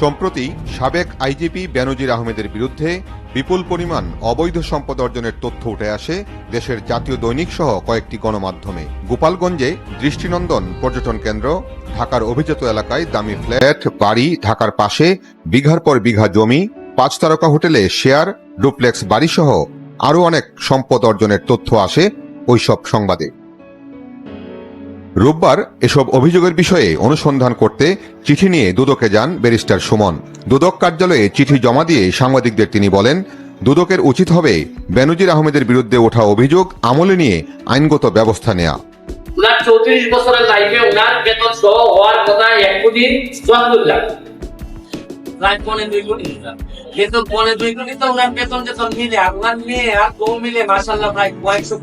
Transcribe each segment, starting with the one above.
সম্প্রতি সাবেক আইজিপি বেনজির আহমেদের বিরুদ্ধে বিপুল পরিমাণ অবৈধ সম্পদ অর্জনের তথ্য উঠে আসে দেশের জাতীয় দৈনিক সহ কয়েকটি গণমাধ্যমে। গোপালগঞ্জে দৃষ্টিনন্দন পর্যটন কেন্দ্র, ঢাকার অভিজাত এলাকায় দামি ফ্ল্যাট, বাড়ি, ঢাকার পাশে বিঘার পর বিঘা জমি পাঁচ তারকা হোটেলে শেয়ার, ডুপ্লেক্স বাড়িসহ আরও অনেক সম্পদ অর্জনের তথ্য আসে ওইসব সংবাদে। রোববার এসব অভিযোগের বিষয়ে অনুসন্ধান করতে চিঠি নিয়ে দুদকে যান ব্যারিস্টার সুমন। দুদক কার্যালয়ে চিঠি জমা দিয়ে সাংবাদিকদের তিনি বলেন, দুদকের উচিত হবে বেনজির আহমেদের বিরুদ্ধে ওঠা অভিযোগ আমলে নিয়ে আইনগত ব্যবস্থা নেয়া। উনার চৌত্রিশ বছরের লাইফে উনার বেতন সহ হওয়ার কথা এক কোটি চুয়াত্তর লাখ। পৌনে দুই। কিন্তু পৌনে দুই বেতন টেতন মিলে, আপনার মেয়ে আর মিলে মাসাল্লাহ কয়েকশো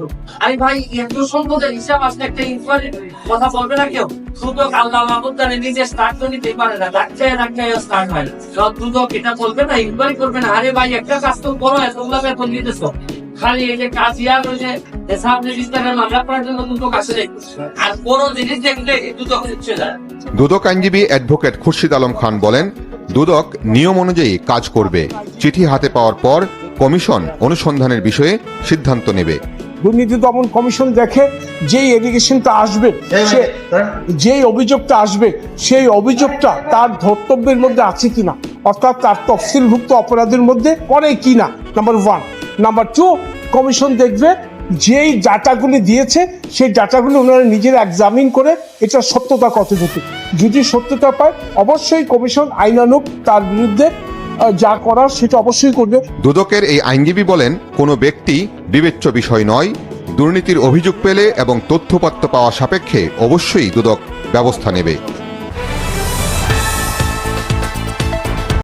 আরে ভাই, এত সম্পদের হিসাব আসলে একটা ইনকোয়ারি কথা বলবে না কেউ? দুদক আল্লাহ নিজে স্টার্ট তো নিতেই পারে না ডাক্তার ডাক্তার স্টার্ট হয় না। দুদক এটা বলবে না ইনকোয়ারি করবে না। আরে ভাই, একটা কাজ তো করো, এতগুলো বেতন খালি এই যে রয়েছে দুদক আইনজীবী অ্যাডভোকেট খুরশিদ আলম খান বলেন দুদক নিয়ম অনুযায়ী কাজ করবে। চিঠি হাতে পাওয়ার পর কমিশন অনুসন্ধানের বিষয়ে সিদ্ধান্ত নেবে। দুর্নীতি দমন কমিশন দেখে যেই এলিগেশনটা আসবে সে যেই অভিযোগটা আসবে সেই অভিযোগটা তার ধর্তব্যের মধ্যে আছে কিনা? অর্থাৎ তার তফসিলভুক্ত অপরাধের মধ্যে পড়ে কিনা? Number one number two commission দেখবে যেই ডাটাগুলি দিয়েছে, সেই ডাটাগুলি ওনারা নিজেরা এক্সামিন করে এটা সত্যতা কতটুকু। যদি সত্যতা পায়, অবশ্যই কমিশন আইনানুক তার বিরুদ্ধে যা করার সেটা অবশ্যই করবে। দুদকের এই আইনজীবী বলেন, কোনো ব্যক্তি বিবেচ্য বিষয় নয়, দুর্নীতির অভিযোগ পেলে এবং তথ্যপত্র পাওয়া সাপেক্ষে অবশ্যই দুদক ব্যবস্থা নেবে।